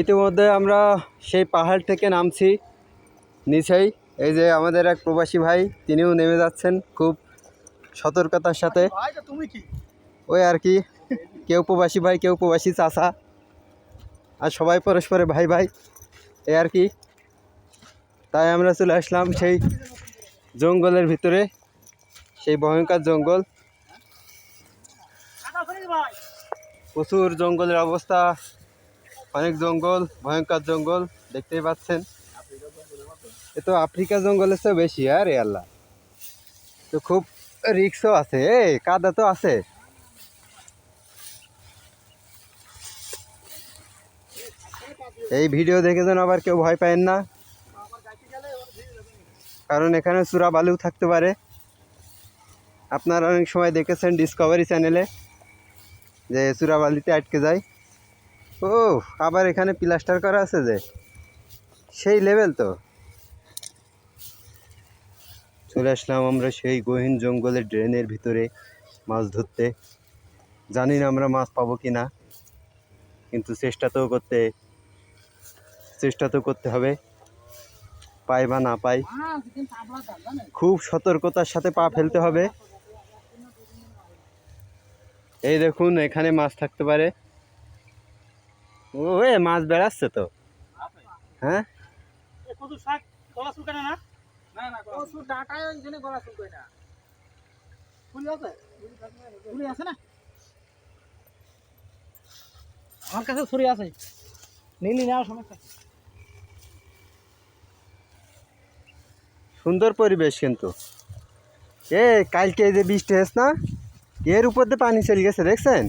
ইতিমধ্যে আমরা সেই পাহাড় থেকে নামছি নিচেই। এই যে আমাদের এক প্রবাসী ভাই তিনিও নেমে যাচ্ছেন খুব সতর্কতার সাথে। ওই আর কি কেউ প্রবাসী ভাই কেউ প্রবাসী চাচা আর সবাই পরস্পরে ভাই ভাই এই আর কি। তাই আমরা চলে আসলাম সেই জঙ্গলের ভিতরে সেই ভয়ঙ্কর জঙ্গল। প্রচুর জঙ্গলের অবস্থা অনেক জঙ্গল, ভয়ঙ্কর জঙ্গল, দেখতেই পাচ্ছেন। এ তো আফ্রিকা জঙ্গলের চেয়ে বেশি আরে আল্লাহ। তো খুব রিক্সও আছে এই কাদা তো আছে। এই ভিডিও দেখে যেন আবার কেউ ভয় পায় না। কারণ এখানে চূড়া বালু থাকতে পারে। আপনারা অনেক সময় দেখেছেন ডিসকভারি চ্যানেলে যে চূড়াবালিতে আটকে যায়। ও, আবার এখানে প্লাস্টার করা আছে যে? সেই লেভেল তো। চলে আসলাম আমরা সেই গহীন জঙ্গলের ড্রেনের ভিতরে মাছ ধরতে। জানি না আমরা মাছ পাবো কি না, কিন্তু চেষ্টা তো করতে, চেষ্টা তো করতে হবে। পাই বা না পাই, খুব সতর্কতার সাথে পা ফেলতে হবে। এই দেখুন, এখানে মাছ থাকতে পারে। ও এ মাছ বেড়াচ্ছে তো। হ্যাঁ? কত শাক গলা শুকানে না? না না কচু ডাটায় এখানে গলা শুকায় না। ফুলি আছে? ফুলি আছে না? আমার কাছে ছুরি আছে। নিলি না সমস্যা সুন্দর পরিবেশ কিন্তু। এ কালকে এই যে বৃষ্টি হয়েছে না এর উপর দিয়ে পানি চলে গেছে দেখছেন?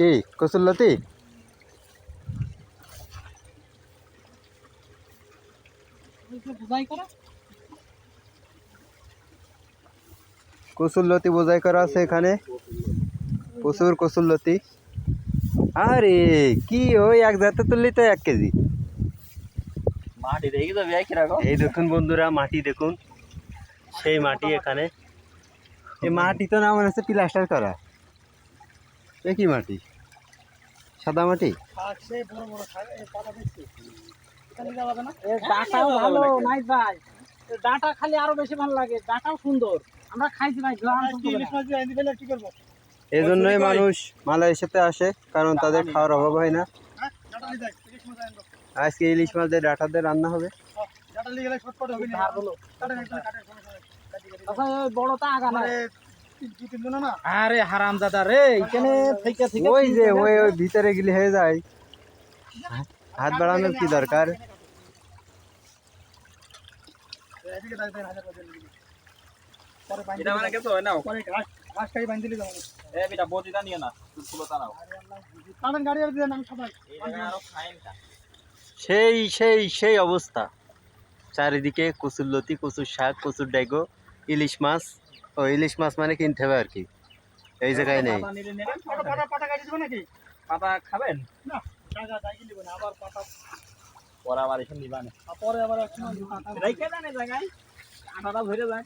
কি? কসুল্লতি কসুল্লতি বোঝাই করা আছে এখানে। প্রচুর কসুল্লতি আরে কি ওই এক জাতে তুললি তো এক কেজি? মাটি দেখি তো এই দেখুন বন্ধুরা মাটি দেখুন। সেই মাটি এখানে। এই মাটি তো না মনে হচ্ছে প্লাস্টার করা। এ কি মাটি? সাদা মাটি? ডাটাও ভালো নাই ভাই। ডাটা খালি আরও বেশি ভালো লাগে। ডাটাও সুন্দর। আমরা খাইছি ভাই কি করব এই জন্যই মানুষ মালয়েশিয়াতে আসে কারণ তাদের খাওয়ার অভাব হয় না। আজকে ইলিশ মাছ দিয়ে ডাটা দিয়ে রান্না হবে। বড়টা আগা না দু তিন জন না আরে হারাম দাদা রে এখানে থেকে থেকে ওই যে ওই ওই ভিতরে গেলে হয়ে যায়। হাত বাড়ানোর কি দরকার? এটা মানে কেসো হয় না পরে ঘাস ঘাস খাই বাইন্ধে দিলে যাব এ বিটা বটিটা নিয়ে না তুলো তারাও কারণ গাড়ি আর দিয়ে আমি সবাই। আরও ফাইনটা সেই সেই সেই অবস্থা। চারিদিকে কচুরলতি কচুর শাক কচুর ডাইগো ইলিশ মাছ। ও, ইলিশ মাছ মানে কিনতে হবে আর কি এই জায়গায় নেই। পাতা খাবেন পরে আবার নিবানে। পরে আবার যায়।